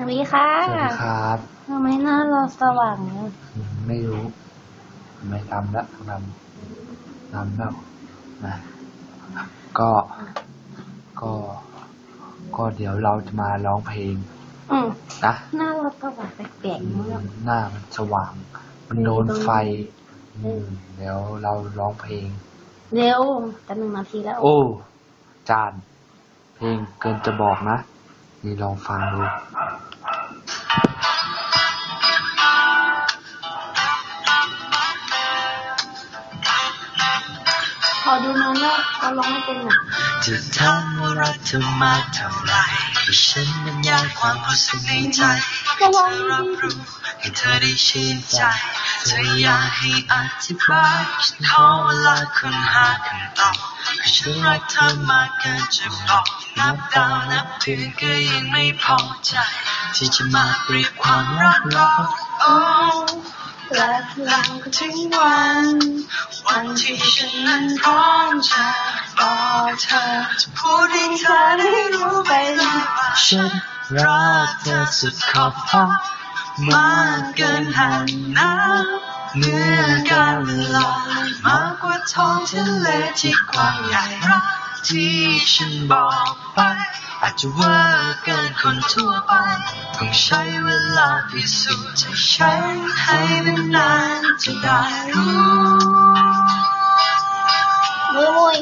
สวัสดีค่ะ สวัสดีครับทำไมหน้าเราสว่างเนี่ยอืมไม่รู้ ไม่ทำละทำทำแล้วนะก็ ก็ ก็เดี๋ยวเราจะมาร้องเพลงอืมนะหน้าเราสว่างแปลกอืๆมากมหน้ามันสว่าง มันโดนไฟอืมเดี๋ยวเราร้องเพลง เร็วแต่หนึ่งนาทีแล้ว โอ้ จาน เพลงเกินจะบอกนะ นี่ลองฟังดู อดูน้องว่าเขาร้องไม่เป็นอะจะถามว่ารักเธอมากเท่าไหรให้ฉันบรรยายความรู้สึกในใจให้เธอรับรู้ให้เธอได้ชื่นใจเธออยากให้อธิบายฉันขอเวลาค้นหาคำตอบเพราะฉันรักเธอมากเกินจะบอกนับดาวนับเดือนก็ยังไม่พอใจ ที่จะมาเรียกความรักเราโและพลังก็ถึงวัน วันที่ฉันนั้นพร้อมจะบอกเธอจะพูดให้เธอได้รู้ไปเลยว่าฉันรักเธอสุดขอบฟ้ามากเกินหันน้ำเมื่อการเวลามากกว่าท้องทะเลที่กว้างใหญ่รัก ที่ฉันบอกไป อาจจะเวอร์เกินคนทั่วไป ต้องใช้เวลาพิสูจน์จะใช้ให้นานจะได้รู้โว้ย